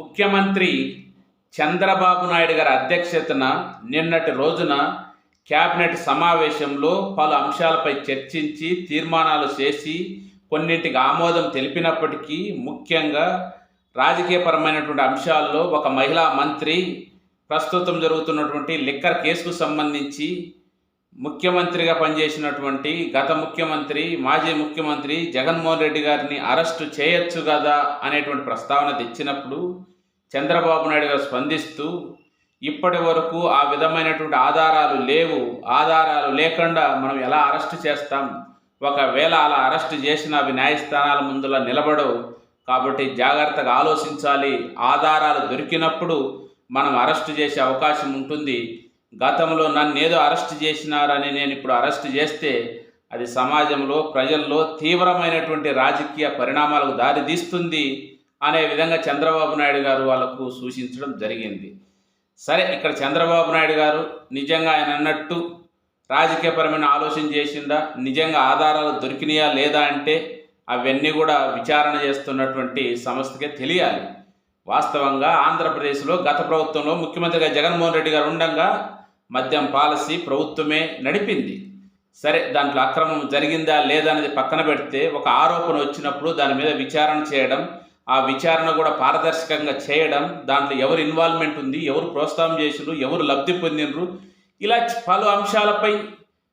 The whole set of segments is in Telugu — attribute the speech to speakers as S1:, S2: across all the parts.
S1: ముఖ్యమంత్రి చంద్రబాబు నాయుడు గారి అధ్యక్షతన నిన్నటి రోజున కేబినెట్ సమావేశంలో పలు అంశాలపై చర్చించి తీర్మానాలు చేసి కొన్నింటికి ఆమోదం తెలిపినప్పటికీ ముఖ్యంగా రాజకీయపరమైనటువంటి అంశాల్లో ఒక మహిళా మంత్రి ప్రస్తుతం జరుగుతున్నటువంటి లిక్కర్ కేసుకు సంబంధించి ముఖ్యమంత్రిగా పనిచేసినటువంటి గత ముఖ్యమంత్రి మాజీ ముఖ్యమంత్రి జగన్మోహన్ రెడ్డి గారిని అరెస్టు చేయొచ్చు కదా అనేటువంటి ప్రస్తావన తెచ్చినప్పుడు చంద్రబాబు నాయుడు గారు స్పందిస్తూ ఇప్పటి వరకు ఆ విధమైనటువంటి ఆధారాలు లేవు. ఆధారాలు లేకుండా మనం ఎలా అరెస్ట్ చేస్తాం? ఒకవేళ అలా అరెస్ట్ చేసిన అవి న్యాయస్థానాల ముందులా నిలబడవు. కాబట్టి జాగ్రత్తగా ఆలోచించాలి. ఆధారాలు దొరికినప్పుడు మనం అరెస్ట్ చేసే అవకాశం ఉంటుంది. గతంలో నన్ను ఏదో అరెస్ట్ చేసినారని నేను ఇప్పుడు అరెస్ట్ చేస్తే అది సమాజంలో ప్రజల్లో తీవ్రమైనటువంటి రాజకీయ పరిణామాలకు దారితీస్తుంది. అనే విధంగా చంద్రబాబు నాయుడు గారు వాళ్ళకు సూచించడం జరిగింది. సరే ఇక్కడ చంద్రబాబు నాయుడు గారు నిజంగా ఆయన అన్నట్టు రాజకీయపరమైన ఆలోచన చేసిందా? నిజంగా ఆధారాలు దొరికినాయా లేదా అంటే అవన్నీ కూడా విచారణ చేస్తున్నటువంటి సంస్థకే తెలియాలి. వాస్తవంగా ఆంధ్రప్రదేశ్లో గత ప్రభుత్వంలో ముఖ్యమంత్రిగా జగన్మోహన్ రెడ్డి గారు ఉండగా మద్యం పాలసీ ప్రభుత్వమే నడిపింది. సరే దాంట్లో అక్రమం జరిగిందా లేదా అనేది పక్కన పెడితే ఒక ఆరోపణ వచ్చినప్పుడు దాని మీద విచారణ చేయడం ఆ విచారణ కూడా పారదర్శకంగా చేయడం దాంట్లో ఎవరు ఇన్వాల్వ్మెంట్ ఉంది ఎవరు ప్రోత్సాహం చేసిరు ఎవరు లబ్ధి పొందినరు ఇలా పలు అంశాలపై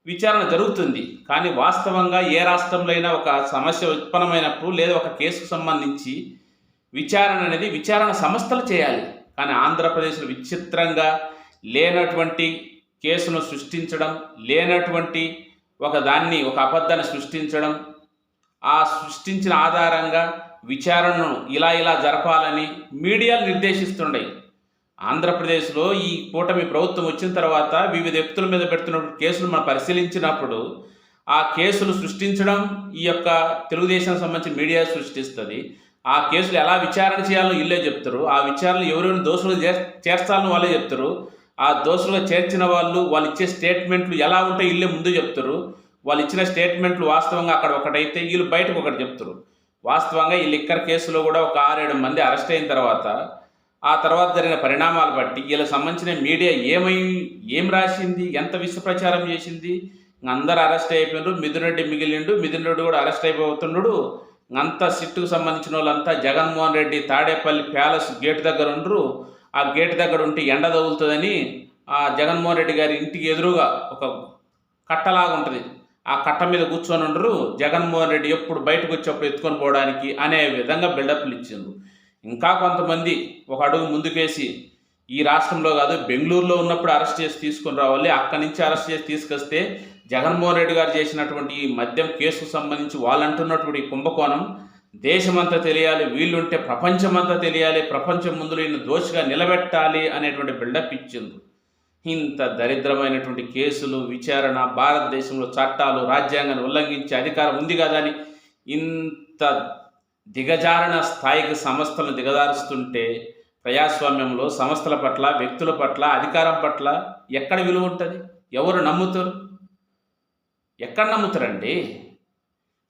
S1: విచారణ జరుగుతుంది. కానీ వాస్తవంగా ఏ రాష్ట్రంలో అయినా ఒక సమస్య ఉత్పన్నమైనప్పుడు లేదా ఒక కేసుకు సంబంధించి విచారణ అనేది విచారణ సంస్థలు చేయాలి. కానీ ఆంధ్రప్రదేశ్లో విచిత్రంగా లేనటువంటి కేసును సృష్టించడం లేనటువంటి ఒక దాన్ని ఒక అబద్ధాన్ని సృష్టించడం ఆ సృష్టించిన ఆధారంగా విచారణను ఇలా ఇలా జరపాలని మీడియాలు నిర్దేశిస్తుండే. ఆంధ్రప్రదేశ్లో ఈ కూటమి ప్రభుత్వం వచ్చిన తర్వాత వివిధ వ్యక్తుల మీద పెడుతున్న కేసులు మనం పరిశీలించినప్పుడు ఆ కేసులు సృష్టించడం ఈ యొక్క తెలుగుదేశం సంబంధించిన మీడియా సృష్టిస్తుంది. ఆ కేసులు ఎలా విచారణ చేయాలో ఇల్లే చెప్తారు. ఆ విచారణ ఎవరెవరిని దోషులు చేర్చాలని వాళ్ళే చెప్తారు. ఆ దోషులుగా చేర్చిన వాళ్ళు వాళ్ళు ఇచ్చే స్టేట్మెంట్లు ఎలా ఉంటాయి ఇల్లే ముందు చెప్తారు. వాళ్ళు ఇచ్చిన స్టేట్మెంట్లు వాస్తవంగా అక్కడ ఒకటైతే వీళ్ళు బయటకు ఒకటి చెప్తారు. వాస్తవంగా ఈ లిక్కర్ కేసులో కూడా ఒక ఆరేడు మంది అరెస్ట్ అయిన తర్వాత ఆ తర్వాత జరిగిన పరిణామాలు బట్టి వీళ్ళకి సంబంధించిన మీడియా ఏమై ఏం రాసింది ఎంత విశ్వ ప్రచారం చేసింది అందరు అరెస్ట్ అయిపోయినారు మిథున్ రెడ్డి మిగిలిండు మిథున్ రెడ్డి కూడా అరెస్ట్ అయిపోతున్నాడు అంత సిట్టుకు సంబంధించిన వాళ్ళంతా జగన్మోహన్ రెడ్డి తాడేపల్లి ప్యాలెస్ గేట్ దగ్గర ఉండరు ఆ గేట్ దగ్గర ఉంటే ఎండ తగులుతుందని ఆ జగన్మోహన్ రెడ్డి గారి ఇంటికి ఎదురుగా ఒక కట్టలాగా ఉంటుంది. ఆ కట్ట మీద కూర్చొని ఉండరు. జగన్మోహన్ రెడ్డి ఎప్పుడు బయటకు వచ్చేప్పుడు ఎత్తుకొని పోవడానికి అనే విధంగా బిల్డప్లు ఇచ్చిండ్రు. ఇంకా కొంతమంది ఒక అడుగు ముందుకేసి ఈ రాష్ట్రంలో కాదు బెంగళూరులో ఉన్నప్పుడు అరెస్ట్ చేసి తీసుకొని రావాలి అక్కడి నుంచి అరెస్ట్ చేసి తీసుకొస్తే జగన్మోహన్ రెడ్డి గారు చేసినటువంటి ఈ మద్యం కేసుకు సంబంధించి వాళ్ళు అంటున్నటువంటి కుంభకోణం. దేశమంతా తెలియాలి వీళ్ళుంటే ప్రపంచమంతా తెలియాలి ప్రపంచం ముందు ఈయన దోషిగా నిలబెట్టాలి అనేటువంటి బిల్డప్ ఇచ్చింది ఇంత దరిద్రమైనటువంటి కేసులు విచారణ భారతదేశంలో చట్టాలు రాజ్యాంగాన్ని ఉల్లంఘించే అధికారం ఉంది కదా అని ఇంత దిగజారణ స్థాయికి సంస్థలను దిగజారుస్తుంటే ప్రజాస్వామ్యంలో సంస్థల పట్ల వ్యక్తుల పట్ల అధికారం పట్ల ఎక్కడ విలువ ఉంటుంది? ఎవరు నమ్ముతారు? ఎక్కడ నమ్ముతారండి?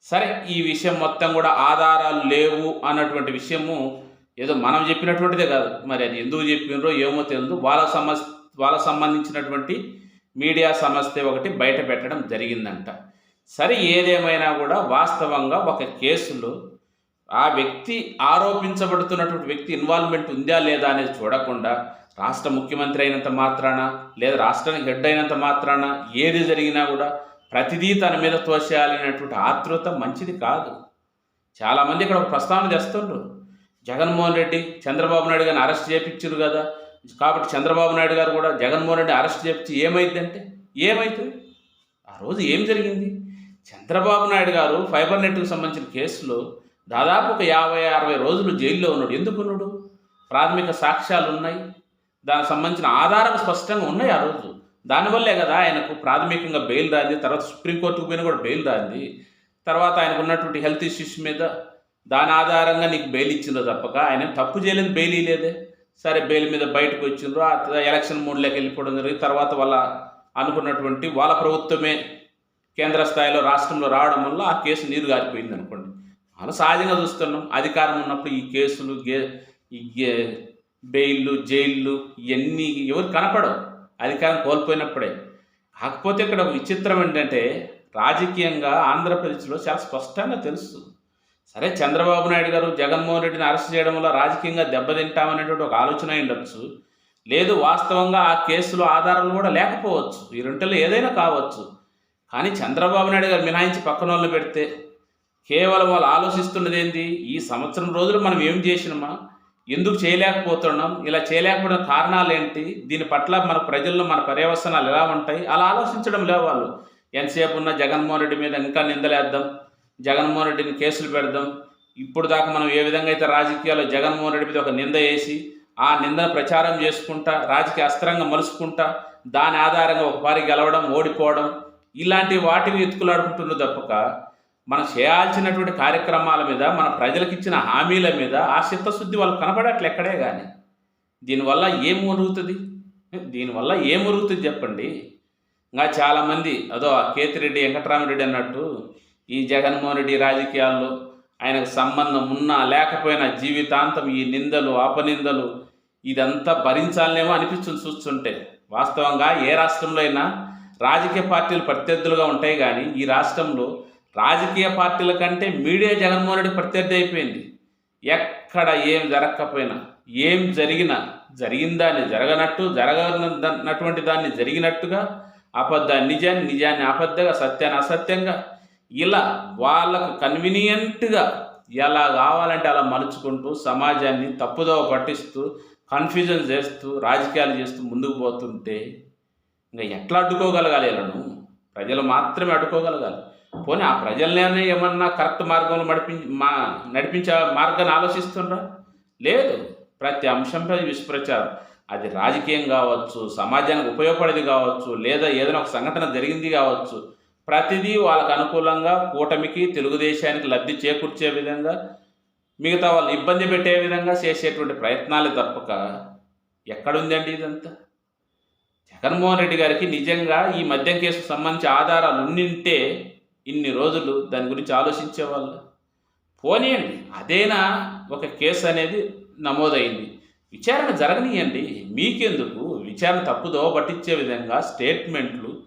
S1: సరే ఈ విషయం మొత్తం కూడా ఆధారాలు లేవు అన్నటువంటి విషయము ఏదో మనం చెప్పినటువంటిదే కాదు. మరి అది ఎందుకు చెప్పినరో ఏమో తెలియదు వాళ్ళ సమస్ వాళ్ళకు సంబంధించినటువంటి మీడియా సంస్థ ఒకటి బయట పెట్టడం జరిగిందంట. సరే ఏదేమైనా కూడా వాస్తవంగా ఒక కేసులో ఆ వ్యక్తి ఆరోపించబడుతున్నటువంటి వ్యక్తి ఇన్వాల్వ్మెంట్ ఉందా లేదా అనేది చూడకుండా రాష్ట్ర ముఖ్యమంత్రి అయినంత మాత్రాన లేదా రాష్ట్రానికి హెడ్ అయినంత మాత్రాన ఏది జరిగినా కూడా ప్రతిదీ తన మీద తోసేయాలనేటువంటి ఆతృత మంచిది కాదు. చాలామంది ఇక్కడ ఒక ప్రస్తావన చేస్తుండ్రు జగన్మోహన్ రెడ్డి చంద్రబాబు నాయుడు గారిని అరెస్ట్ చేయించారు కదా. కాబట్టి చంద్రబాబు నాయుడు గారు కూడా జగన్మోహన్ రెడ్డి అరెస్ట్ చేయించి ఏమైందంటే ఏమైతుంది? ఆ రోజు ఏం జరిగింది? చంద్రబాబు నాయుడు గారు ఫైబర్ నెట్కి సంబంధించిన కేసులో దాదాపు ఒక యాభై అరవై రోజులు జైల్లో ఉన్నాడు. ఎందుకు ఉన్నాడు? ప్రాథమిక సాక్ష్యాలు ఉన్నాయి. దానికి సంబంధించిన ఆధారం స్పష్టంగా ఉన్నాయి ఆ రోజు. దానివల్లే కదా ఆయనకు ప్రాథమికంగా బెయిల్ రాంది తర్వాత సుప్రీంకోర్టుకు పోయినా కూడా బెయిల్ రాంది. తర్వాత ఆయనకు ఉన్నటువంటి హెల్త్ ఇష్యూస్ మీద దాని ఆధారంగా నీకు బెయిల్ ఇచ్చిందో తప్పక. ఆయన తప్పు చేయలేదు బెయిల్ ఇలేదే సరే బెయిల్ మీద బయటకు వచ్చిండ్రు. ఆ ఎలక్షన్ మూడ్లోకి వెళ్ళిపోవడం జరిగింది. తర్వాత వాళ్ళ అనుకున్నటువంటి వాళ్ళ ప్రభుత్వమే కేంద్ర స్థాయిలో రాష్ట్రంలో రావడం వల్ల ఆ కేసు నీరు గారిపోయింది అనుకోండి. మనం సహజంగా చూస్తున్నాం. అధికారం ఉన్నప్పుడు ఈ కేసులు గే ఈ బెయిల్లు జైళ్ళు ఇవన్నీ ఎవరు కనపడవు. అధికారం కోల్పోయినప్పుడే. కాకపోతే ఇక్కడ విచిత్రం ఏంటంటే రాజకీయంగా ఆంధ్రప్రదేశ్లో చాలా స్పష్టంగా తెలుసు. సరే చంద్రబాబు నాయుడు గారు జగన్మోహన్ రెడ్డిని అరెస్ట్ చేయడం వల్ల రాజకీయంగా దెబ్బతింటామనేటువంటి ఒక ఆలోచన ఉండొచ్చు. లేదు వాస్తవంగా ఆ కేసులో ఆధారాలు కూడా లేకపోవచ్చు. ఈ రెంటిలో ఏదైనా కావచ్చు. కానీ చంద్రబాబు నాయుడు గారు మినహాయించి పక్కన వాళ్ళు పెడితే కేవలం వాళ్ళు ఆలోచిస్తున్నది ఏంటి ఈ సంవత్సరం రోజులు మనం ఏం చేసినామా? ఎందుకు చేయలేకపోతున్నాం? ఇలా చేయలేకపోవడం కారణాలు ఏంటి? దీని పట్ల మన ప్రజల్లో మన పర్యవసనాలు ఎలా ఉంటాయి? అలా ఆలోచించడం లేవు వాళ్ళు ఎంతసేపు ఉన్న జగన్మోహన్ రెడ్డి మీద ఇంకా నిందలేద్దాం. జగన్మోహన్ రెడ్డిని కేసులు పెడదాం. ఇప్పుడు దాకా మనం ఏ విధంగా అయితే రాజకీయాల్లో జగన్మోహన్ రెడ్డి మీద ఒక నింద వేసి ఆ నిందను ప్రచారం చేసుకుంటా రాజకీయ అస్త్రంగా మలుసుకుంటా దాని ఆధారంగా ఒక పారి గెలవడం ఓడిపోవడం ఇలాంటి వాటిని ఎత్తుకులాడుకుంటున్నారు తప్పక. మనం చేయాల్సినటువంటి కార్యక్రమాల మీద మన ప్రజలకు ఇచ్చిన హామీల మీద ఆ చిత్తశుద్ధి వాళ్ళు కనపడట్లు ఎక్కడే కానీ దీనివల్ల ఏం ఉరుగుతుంది దీనివల్ల ఏం ఉరుగుతుంది చెప్పండి? ఇంకా చాలామంది అదో కేతిరెడ్డి వెంకటరామరెడ్డి అన్నట్టు ఈ జగన్మోహన్ రెడ్డి రాజకీయాల్లో ఆయనకు సంబంధం ఉన్నా లేకపోయినా జీవితాంతం ఈ నిందలు అపనిందలు ఇదంతా భరించాలనేమో అనిపిస్తుంది చూస్తుంటే. వాస్తవంగా ఏ రాష్ట్రంలో అయినా రాజకీయ పార్టీలు ప్రత్యర్థులుగా ఉంటాయి కానీ ఈ రాష్ట్రంలో రాజకీయ పార్టీల కంటే మీడియా జగన్మోహన్ రెడ్డి ప్రత్యర్థి అయిపోయింది. ఎక్కడ ఏం జరగకపోయినా ఏం జరిగినా జరిగిందాన్ని జరగనట్టు జరగనటువంటి దాన్ని జరిగినట్టుగా అబద్ధాన్ని నిజాన్ని నిజాన్ని అబద్ధంగా సత్యాన్ని అసత్యంగా ఇలా వాళ్ళకు కన్వీనియంట్గా ఎలా కావాలంటే అలా మలుచుకుంటూ సమాజాన్ని తప్పుదోవ పట్టిస్తూ కన్ఫ్యూజన్ చేస్తూ రాజకీయాలు చేస్తూ ముందుకు పోతుంటే ఇంకా ఎట్లా అడ్డుకోగలగాలి వీళ్ళను? ప్రజలు మాత్రమే అడ్డుకోగలగాలి. పోనీ ఆ ప్రజలనే ఏమన్నా కరెక్ట్ మార్గంలో నడిపి మా నడిపించే మార్గాన్ని ఆలోచిస్తుండ్రా? లేదు. ప్రతి అంశంపై విశ్వప్రచారం అది రాజకీయం కావచ్చు సమాజానికి ఉపయోగపడేది కావచ్చు లేదా ఏదైనా ఒక సంఘటన జరిగింది కావచ్చు ప్రతిదీ వాళ్ళకు అనుకూలంగా కూటమికి తెలుగుదేశానికి లబ్ధి చేకూర్చే విధంగా మిగతా వాళ్ళు ఇబ్బంది పెట్టే విధంగా చేసేటువంటి ప్రయత్నాలు తప్పక ఎక్కడుందండి ఇదంతా? జగన్మోహన్ రెడ్డి గారికి నిజంగా ఈ మద్యం కేసుకు సంబంధించి ఆధారాలు ఉండింటే ఇన్ని రోజులు దాని గురించి ఆలోచించేవాళ్ళు? పోనీయండి అదేనా ఒక కేసు అనేది నమోదైంది. విచారణ జరగనీయండి. మీకెందుకు? విచారణ తప్పుదో పట్టించే విధంగా స్టేట్మెంట్లు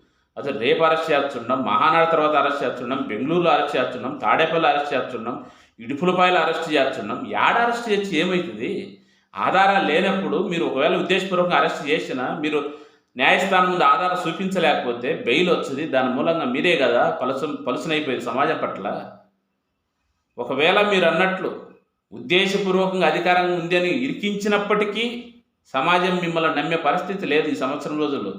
S1: అసలు రేపు అరెస్ట్ చేస్తున్నాం మహానాడు తర్వాత అరెస్ట్ చేస్తున్నాం బెంగళూరులో అరెస్ట్ చేస్తున్నాం తాడేపల్లి అరెస్ట్ చేస్తున్నాం ఇడుపులపాయలు అరెస్ట్ చేస్తున్నాం యాడ అరెస్ట్ చేసి ఏమవుతుంది ఆధారాలు లేనప్పుడు మీరు ఒకవేళ ఉద్దేశపూర్వకంగా అరెస్ట్ చేసినా మీరు న్యాయస్థానం ముందు ఆధారం చూపించలేకపోతే బెయిల్ వచ్చింది దాని మూలంగా మీరే కదా పలుసు పలుసునైపోయింది సమాజం పట్ల. ఒకవేళ మీరు అన్నట్లు ఉద్దేశపూర్వకంగా అధికారం ఉంది అని ఇరికించినప్పటికీ సమాజం మిమ్మల్ని నమ్మే పరిస్థితి లేదు ఈ సంవత్సరం రోజుల్లో.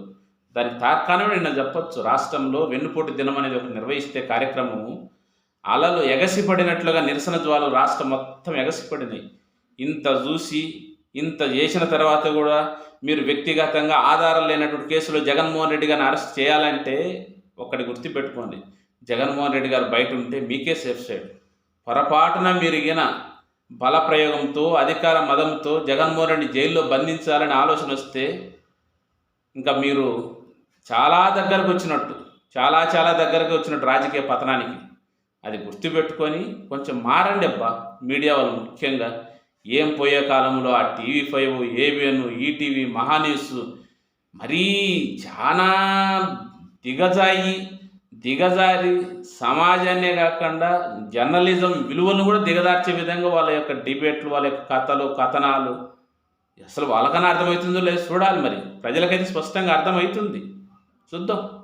S1: దానికి తార్కాణమే నిన్న చెప్పొచ్చు. రాష్ట్రంలో వెన్నుపోటు దినం అనేది ఒక నిర్వహిస్తే కార్యక్రమము అలలు ఎగసిపడినట్లుగా నిరసన జ్వాలు రాష్ట్రం మొత్తం ఎగసిపడినాయి. ఇంత చూసి ఇంత చేసిన తర్వాత కూడా మీరు వ్యక్తిగతంగా ఆధారం లేనటువంటి కేసులో జగన్మోహన్ రెడ్డి గారిని అరెస్ట్ చేయాలంటే ఒక్కటి గుర్తుపెట్టుకోండి. జగన్మోహన్ రెడ్డి గారు బయట ఉంటే మీకే సేఫ్ సైడ్ పొరపాటున మీరు ఈయన బల ప్రయోగంతో అధికార మదంతో జగన్మోహన్ రెడ్డి జైల్లో బంధించాలని ఆలోచన వస్తే ఇంకా మీరు చాలా దగ్గరకు వచ్చినట్టు చాలా చాలా దగ్గరకు వచ్చినట్టు రాజకీయ పతనానికి. అది గుర్తుపెట్టుకొని కొంచెం మారండి అబ్బా. మీడియా వాళ్ళు ముఖ్యంగా ఏం పోయే కాలంలో ఆ TV five ABN ETV Maha news మరీ చాలా దిగజాయి దిగజారి సమాజాన్నే కాకుండా జర్నలిజం విలువను కూడా దిగదార్చే విధంగా వాళ్ళ యొక్క డిబేట్లు వాళ్ళ యొక్క కథలు కథనాలు. అసలు వాళ్ళకన్నా అర్థమవుతుందో లేదో చూడాలి మరి. ప్రజలకైతే స్పష్టంగా అర్థమవుతుంది. 真的。